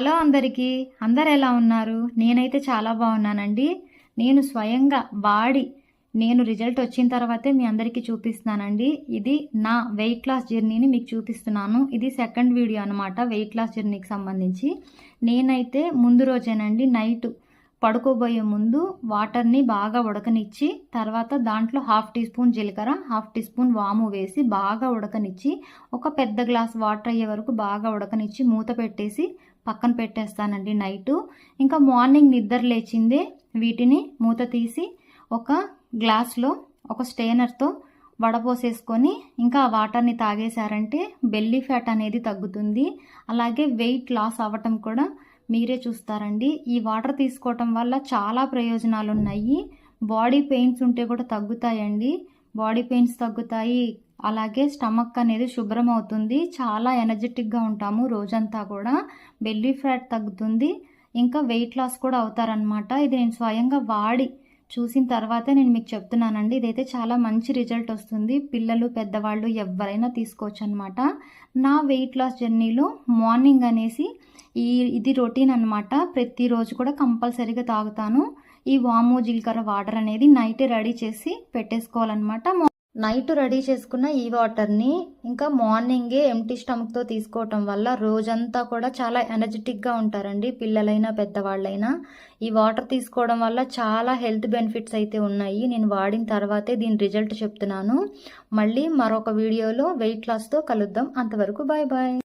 Hello అందరికీ. అందరు ఎలా ఉన్నారు? నేనైతే చాలా బాగున్నానండి. నేను స్వయంగా వాడి నేను రిజల్ట్ వచ్చిన తర్వాతే మీ అందరికీ చూపిస్తున్నానండి. ఇది నా వెయిట్ లాస్ జర్నీని మీకు చూపిస్తున్నాను. ఇది సెకండ్ వీడియో అనమాట వెయిట్ లాస్ జర్నీకి సంబంధించి. నేనైతే ముందు రోజేనండి నైట్ పడుకోబోయే ముందు వాటర్ని బాగా ఉడకనిచ్చి తర్వాత దాంట్లో హాఫ్ టీ స్పూన్ జీలకర్ర హాఫ్ టీ స్పూన్ వాము వేసి బాగా ఉడకనిచ్చి ఒక పెద్ద గ్లాస్ వాటర్ అయ్యే వరకు బాగా ఉడకనిచ్చి మూత పెట్టేసి పక్కన పెట్టేస్తానండి నైటు. ఇంకా మార్నింగ్ నిద్ర లేచిందే వీటిని మూత తీసి ఒక గ్లాస్లో ఒక స్టెయినర్తో వడపోసేసుకొని ఇంకా ఆ వాటర్ని తాగేశారంటే బెల్లీ ఫ్యాట్ అనేది తగ్గుతుంది. అలాగే వెయిట్ లాస్ అవ్వటం కూడా మీరే చూస్తారండి. ఈ వాటర్ తీసుకోవటం వల్ల చాలా ప్రయోజనాలు ఉన్నాయి బాడీ పెయిన్స్ ఉంటే కూడా తగ్గుతాయండి. బాడీ పెయిన్స్ తగ్గుతాయి. అలాగే స్టమక్ అనేది శుభ్రం అవుతుంది. చాలా ఎనర్జెటిక్గా ఉంటాము రోజంతా కూడా. బెల్లీ ఫ్యాట్ తగ్గుతుంది. ఇంకా వెయిట్ లాస్ కూడా అవుతారనమాట ఇది నేను స్వయంగా వాడి చూసిన తర్వాతే నేను మీకు చెప్తున్నానండి. ఇదైతే చాలా మంచి రిజల్ట్ వస్తుంది. పిల్లలు పెద్దవాళ్ళు ఎవరైనా తీసుకోవచ్చు అనమాట నా వెయిట్ లాస్ జర్నీలో మార్నింగ్ అనేసి ఈ ఇది రొటీన్ అనమాట ప్రతిరోజు కూడా కంపల్సరీగా తాగుతాను. ఈ వాము జీలకర్ర వాటర్ అనేది నైట్ రెడీ చేసి పెట్టేసుకోవాలన్నమాట. నైట్ రెడీ చేసుకున్న ఈ వాటర్ని ఇంకా మార్నింగే ఎంటీ స్టమక్తో తీసుకోవటం వల్ల రోజంతా కూడా చాలా ఎనర్జెటిక్గా ఉంటారండి పిల్లలైనా పెద్దవాళ్ళైనా. ఈ వాటర్ తీసుకోవడం వల్ల చాలా హెల్త్ బెనిఫిట్స్ అయితే ఉన్నాయి. నేను వాడిన తర్వాతే దీని రిజల్ట్ చెప్తున్నాను. మళ్ళీ మరొక వీడియోలో వెయిట్ లాస్తో కలుద్దాం. అంతవరకు బాయ్ బాయ్.